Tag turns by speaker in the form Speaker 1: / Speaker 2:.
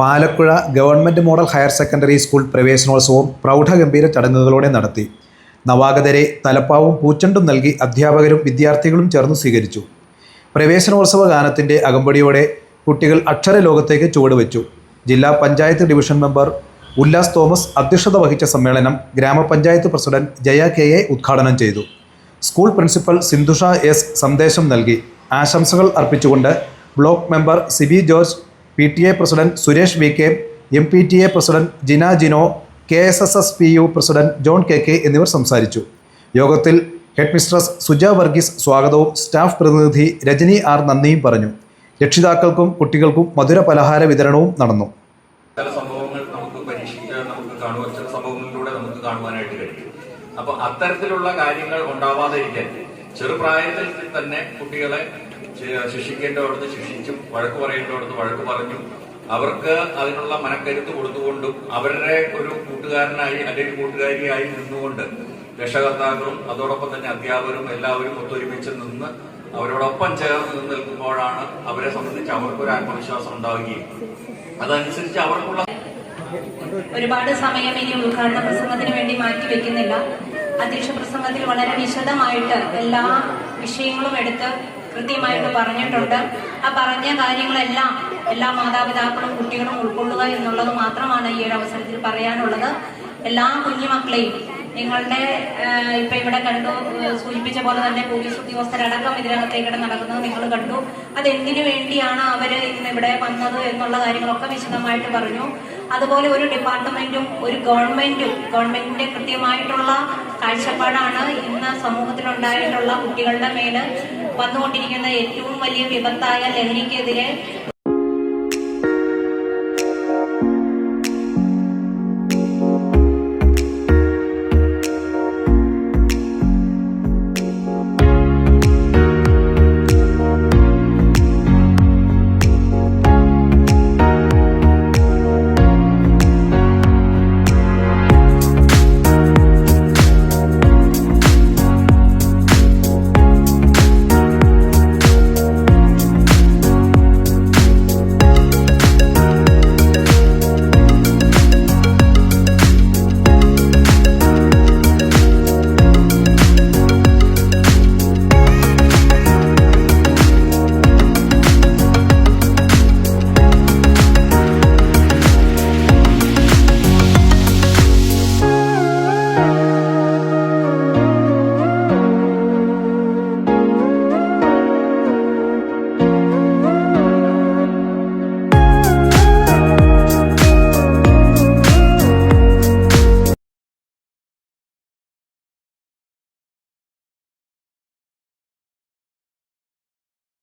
Speaker 1: Palakuzha government model higher secondary school പ്രവേശനോത്സവം പ്രൗഢഗംഭീര ചടങ്ങുകളോടെ നടത്തി. നവാഗതരെ തലപ്പാവും പൂച്ചണ്ടും നൽകി അധ്യാപകരും വിദ്യാർത്ഥികളും ചേർന്ന് സ്വീകരിച്ചു. പ്രവേശനോത്സവ ഗാനത്തിന്റെ അകമ്പടിയോടെ കുട്ടികൾ അക്ഷരലോകത്തേക്ക് ചുവടുവെച്ചു. ജില്ലാ panchayat division member Ullas Thomas അധ്യക്ഷത വഹിച്ച സമ്മേളനം ഗ്രാമപഞ്ചായത്ത് പ്രസിഡന്റ് ജയ കെ എ ഉദ്ഘാടനം ചെയ്തു. സ്കൂൾ പ്രിൻസിപ്പൽ സിന്ധുഷ എസ് സന്ദേശം നൽകി. ആശംസകൾ അർപ്പിച്ചുകൊണ്ട് block member Siby George P T A president Suresh V K M P T A president Jina Jino K S S S P U president John K K എന്നിവർ സംസാരിച്ചു. യോഗത്തിൽ head mistress Suja Varghese സ്വാഗതവും staff പ്രതിനിധി Rajani R നന്ദിയും പറഞ്ഞു. രക്ഷിതാക്കൾക്കും കുട്ടികൾക്കും മധുര പലഹാര വിതരണവും നടന്നു.
Speaker 2: ചില സംഭവങ്ങൾ നമുക്ക് നമുക്ക് സംഭവങ്ങളിലൂടെ നമുക്ക് കാണുവാനായിട്ട് കഴിയും. അപ്പൊ അത്തരത്തിലുള്ള കാര്യങ്ങൾ ഉണ്ടാവാതിരിക്കാൻ ചെറുപ്രായത്തിൽ തന്നെ കുട്ടികളെ ശി- ശിക്ഷിക്കേണ്ടവിടുന്ന് ശിക്ഷിച്ചും വഴക്ക് പറയേണ്ടവിടുന്ന് വഴക്ക് പറഞ്ഞു അവർക്ക് അതിനുള്ള മനക്കരുത്ത് കൊടുത്തുകൊണ്ടും അവരുടെ ഒരു കൂട്ടുകാരനായി അല്ലെങ്കിൽ കൂട്ടുകാരിയായി നിന്നുകൊണ്ട് രക്ഷകർത്താക്കളും അതോടൊപ്പം തന്നെ അധ്യാപകരും എല്ലാവരും ഒത്തൊരുമിച്ച് നിന്ന് അവരോടൊപ്പം ചേർന്ന് നിന്ന് നിൽക്കുമ്പോഴാണ് അവരെ സംബന്ധിച്ച് അവർക്കൊരു ആത്മവിശ്വാസം ഉണ്ടാവുകയും. അതനുസരിച്ച് അവർക്കുള്ള
Speaker 3: ഒരുപാട് സമയം ഇനി ഉദ്ഘാടന പ്രസംഗത്തിന് വേണ്ടി മാറ്റിവെക്കുന്നില്ല അധ്യക്ഷ പ്രസംഗത്തിൽ വളരെ വിശദമായിട്ട് എല്ലാ വിഷയങ്ങളും എടുത്ത് കൃത്യമായിട്ട് പറഞ്ഞിട്ടുണ്ട്. ആ പറഞ്ഞ കാര്യങ്ങളെല്ലാം എല്ലാ മാതാപിതാക്കളും കുട്ടികളും ഉൾക്കൊള്ളുക എന്നുള്ളത് മാത്രമാണ് ഈ ഒരു അവസരത്തിൽ പറയാനുള്ളത്. എല്ലാ കുഞ്ഞുമക്കളെയും നിങ്ങളുടെ ഇപ്പൊ ഇവിടെ കണ്ടു സൂചിപ്പിച്ച പോലെ തന്നെ പോലീസ് ഉദ്യോഗസ്ഥരടക്കം ഇതിനകത്തേക്കിടെ നടക്കുന്നത് നിങ്ങൾ കണ്ടു. അതെന്തിനു വേണ്ടിയാണ് അവർ ഇന്ന് ഇവിടെ വന്നത് എന്നുള്ള കാര്യങ്ങളൊക്കെ വിശദമായിട്ട് പറഞ്ഞു. അതുപോലെ ഒരു ഡിപ്പാർട്ട്മെന്റും ഒരു ഗവൺമെന്റും ഗവൺമെന്റിന്റെ കൃത്യമായിട്ടുള്ള കാഴ്ചപ്പാടാണ് ഇന്ന് സമൂഹത്തിലുണ്ടായിട്ടുള്ള കുട്ടികളുടെ മേൽ വന്നുകൊണ്ടിരിക്കുന്ന ഏറ്റവും വലിയ വിപത്തായ ലഹരിക്കെതിരെ